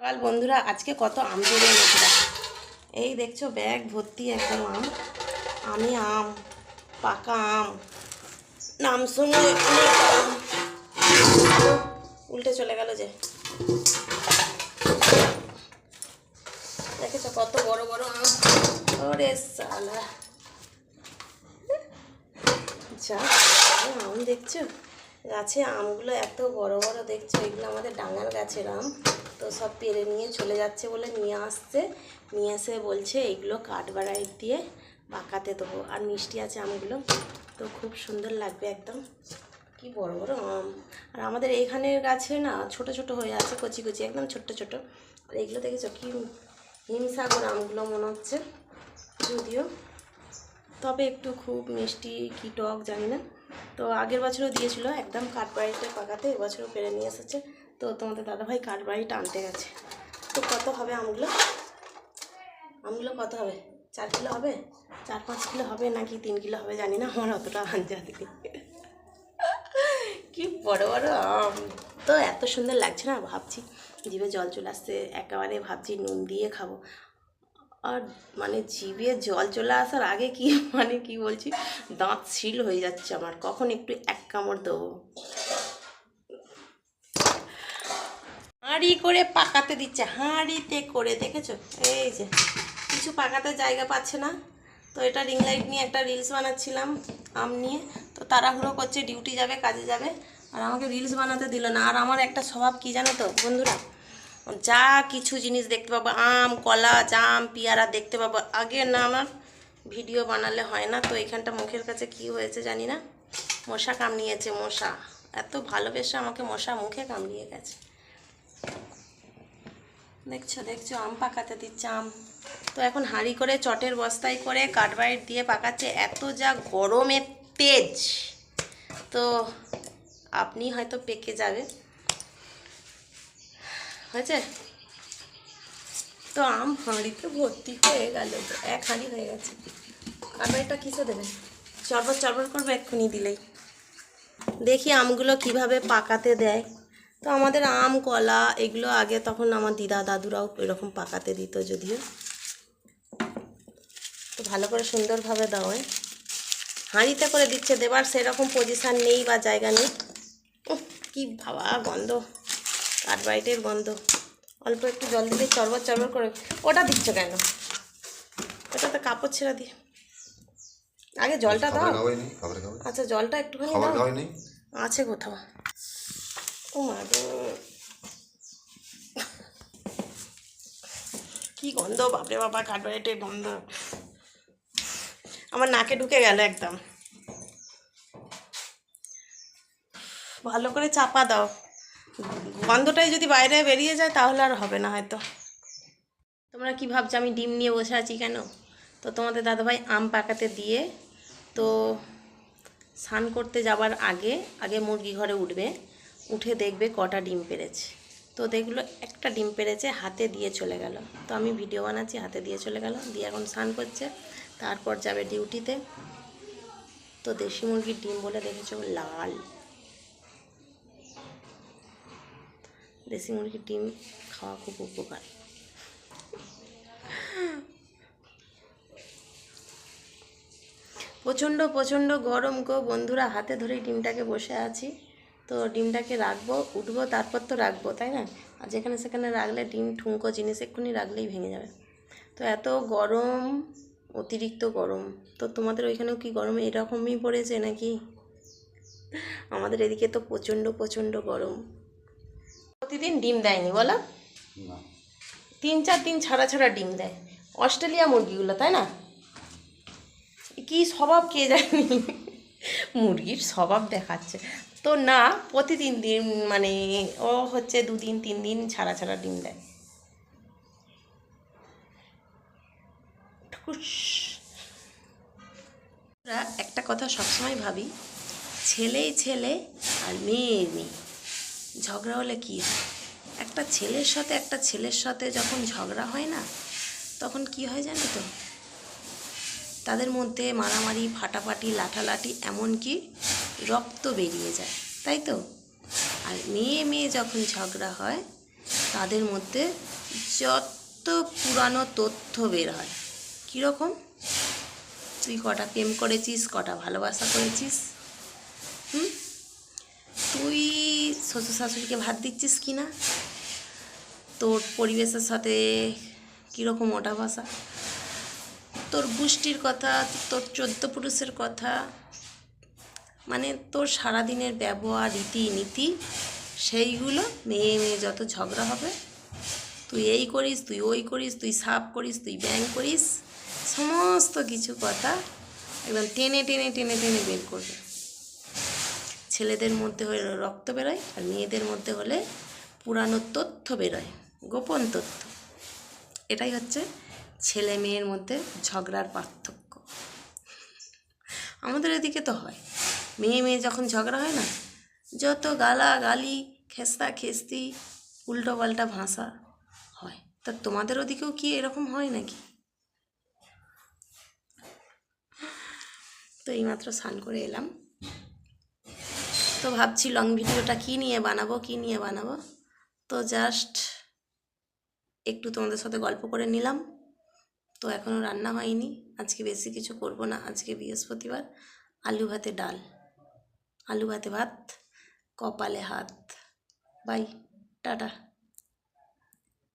সকাল, বন্ধুরা, আজকে কত আম পেরে এনেছিলাম এই দেখছ, ব্যাগ ভর্তি একদম আম। আমি আম, পাকা আম। নাম শুনে। উল্টে চলে গেল যে। দেখেছ কত বড় বড় আম? ওরে সালা যা আম দেখছ? গাছে আমগুলো এত বড় বড় দেখছ, এগুলো আমাদের ডাঙার গাছের আম। তো সব পেরে নিয়ে চলে যাচ্ছে বলে নিয়ে আসছে। নিয়ে এসে বলছে, এগুলো কাঠবাড়াই দিয়ে পাকাতে দেবো। আর মিষ্টি আছে আমগুলো। তো খুব সুন্দর লাগবে একদম। কি বড় বড় আম। আর আমাদের এইখানের গাছে না ছোট ছোট হয়ে আছে, কচি কচি, একদম ছোট্ট ছোট আর এগুলো দেখেছ কি হিমসাগর আমগুলো মনে হচ্ছে। যদিও তবে একটু খুব মিষ্টি কি টক জানি না। তো আগের বছরও দিয়েছিল, একদম কাঠবাড়িতে পাকাতে এবছরও পেরে নিয়ে এসেছে। তো তোমাদের দাদাভাই কাঠবাড়িটা আনতে গেছে। তো কত হবে আমগুলো? আমগুলো কত হবে? চার কিলো হবে? চার পাঁচ কিলো হবে নাকি তিন কিলো হবে জানি না, আমার অতটা আঞ্জাদ কি বড় বড় আম। তো এত সুন্দর লাগছে না? ভাবছি জিভে জল চলে আসছে, একেবারে ভাবছি নুন দিয়ে খাব। আর মানে জিভে জল চলে আসার আগে কি মানে কি বলছি, দাঁত শিল হয়ে যাচ্ছে আমার। কখন একটু এক কামড় দেবো। হাঁড়ি করে পাকাতে দিচ্ছে, হাঁড়িতে করে, দেখেছ? এই যে, কিছু পাকাতে জায়গা পাচ্ছে না। তো এটা রিং লাইট নিয়ে একটা রিলস বানাচ্ছিলাম, আম নিয়ে। তো তাড়াহুড়ো করছে ডিউটি যাবে, কাজে যাবে। আর আমাকে রিলস বানাতে দিল না। আর আমার একটা স্বভাব কি জানো তো, বন্ধুরা? যা কিছু জিনিস দেখতে পাবো, আম, কলা, জাম, পেয়ারা দেখতে পাবো। আগে না, আমার ভিডিও বানালে হয় না, তো এখানটা মুখের কাছে কি হয়েছে জানি না। মশা কামড়িয়েছে, মশা। এত ভালোবেসে আমাকে মশা মুখে কামড়িয়ে গেছে। দেখছ দেখছ, আম পাকাতে দিচ্ছে আম। তো এখন হাঁড়ি করে, চটের বস্তায় করে কাঠবাইট দিয়ে পাকাচ্ছে, এত যা গরমের তেজ। তো আপনি হয়তো পেকে যাবে। হয়েছে? তো আম হাঁড়িতে ভর্তি হয়ে গেল তো, এক হাঁড়ি হয়ে গেছে। কাঠবাইটটা কিসে দেবেন চরবর চরবর করবে এক্ষুনি দিলেই। দেখি আমগুলো কীভাবে পাকাতে দেয়। তো আমাদের আম, কলা এগুলো আগে তখন আমার দিদা দাদুরাও এরকম পাকাতে দিত যদিও। তো ভালো করে সুন্দরভাবে দাও হাঁড়িতে করে দিচ্ছে, দেবার সেরকম পজিশান নেই বা জায়গা নেই। কি বাবা, গন্ধ। কাঠবাইটের গন্ধ। অল্প একটু জল দিলে চরবর চরবর করে। ওটা দিচ্ছ কেন? ওটা তো কাপড় ছেড়ে দিয়ে। আগে জলটা দাও। আচ্ছা জলটা একটুখানি দাও। আছে কোথাও। ও মা কি গন্ধ বাপরে বাবা কাঠবাড়িতে গন্ধ। আমার নাকে ঢুকে গেল একদম। ভালো করে চাপা দাও। গন্ধটাই যদি বাইরে বেরিয়ে যায়, তাহলে আর হবে না হয়তো। তোমরা কি ভাবছ, আমি ডিম নিয়ে বসে আছি কেন? তো তোমাদের দাদাভাই আম পাকাতে দিয়ে, তো স্নান করতে যাবার আগে আগে মুরগি ঘরে উঠবে, উঠে দেখবে কটা ডিম পেরেছে। তো দেখল একটা ডিম পেরেছে, হাতে দিয়ে চলে গেল। তো আমি ভিডিও বানাচ্ছি, হাতে দিয়ে চলে গেল। দিয়ে এখন স্নান করছে, তারপর যাবে ডিউটিতে। তো দেশি মুরগির ডিম বলে দেখেছ, লাল। দেশি মুরগির ডিম খাওয়া খুব উপকার। প্রচণ্ড প্রচণ্ড গরম গো বন্ধুরা, হাতে ধরেই ডিমটাকে বসে আছি। তো ডিমটাকে রাখব, উঠবো, তারপর তো রাখব, তাই না? আর যেখানে সেখানে রাখলে ডিম, ঠুনকো জিনিস এক্ষুনি রাখলেই ভেঙে যাবে। তো এত গরম, অতিরিক্ত গরম। তো তোমাদের ওইখানেও কি গরম? এরকমই পড়েছে নাকি? আমাদের এদিকে তো প্রচণ্ড প্রচণ্ড গরম। প্রতিদিন ডিম দেয়নি বলো? তিন চার দিন ছাড়া ছাড়া ডিম দেয়। অস্ট্রেলিয়া মুরগিগুলো তাই না? কি স্বভাব কে জানি? মুরগির স্বভাব দেখাচ্ছে। তো না প্রতিদিন দিন মানে ও হচ্ছে দুদিন তিন দিন ছাড়া ছাড়া ডিম দেয়। একটা কথা সবসময় ভাবি ছেলেই ছেলে আর মেয়ে মেয়ে। ঝগড়া হলে কী একটা ছেলের সাথে একটা ছেলের সাথে যখন ঝগড়া হয় না, তখন কি হয় জানো তো? তাদের মধ্যে মারামারি, ফাটাফাটি, লাঠালাঠি এমনকি রক্ত বেরিয়ে যায়, তাই তো? আর মেয়ে মেয়ে যখন ঝগড়া হয়, তাদের মধ্যে যত পুরানো তথ্য বের হয়। কীরকম তুই কটা প্রেম করেছিস, কটা ভালোবাসা করেছিস? হুম? তুই শ্বশুর শাশুড়িকে ভাত দিচ্ছিস কি না? তোর পরিবেশের সাথে কীরকম ওটা ভাষা? তোর গোষ্ঠীর কথা, তোর চোদ্দ পুরুষের কথা মানে তোর সারাদিনের ব্যবহার, রীতিনীতি, সেইগুলো মেয়ে মেয়ে যত ঝগড়া হবে, তুই এই করিস, তুই ওই করিস, তুই সাপ করিস, তুই ব্যাং করিস, সমস্ত কিছু কথা একদম টেনে টেনে টেনে টেনে বের করবে। ছেলেদের মধ্যে হলে রক্ত বেরোয় আর মেয়েদের মধ্যে হলে পুরানো তথ্য বেরোয়, গোপন তথ্য। এটাই হচ্ছে ছেলে মেয়ের মধ্যে ঝগড়ার পার্থক্য। আমাদের এদিকে তো হয়। মেয়ে মেয়ে যখন ঝগড়া হয় না, যত গালা গালি খেস্তা খেস্তি, উল্টো পাল্টা ভাষা হয়। তা তোমাদের ওদিকেও কি এরকম হয় নাকি? তো এইমাত্র স্নান করে এলাম। তো ভাবছি লং ভিডিওটা কী নিয়ে বানাবো, কী নিয়ে বানাবো? তো জাস্ট একটু তোমাদের সাথে গল্প করে নিলাম। তো এখনও রান্না হয়নি, আজকে বেশি কিছু করব না। আজকে বৃহস্পতিবার, আলু ভাতে ডাল। আলু ভাতে ভাত, কপালে হাত। Bye tata.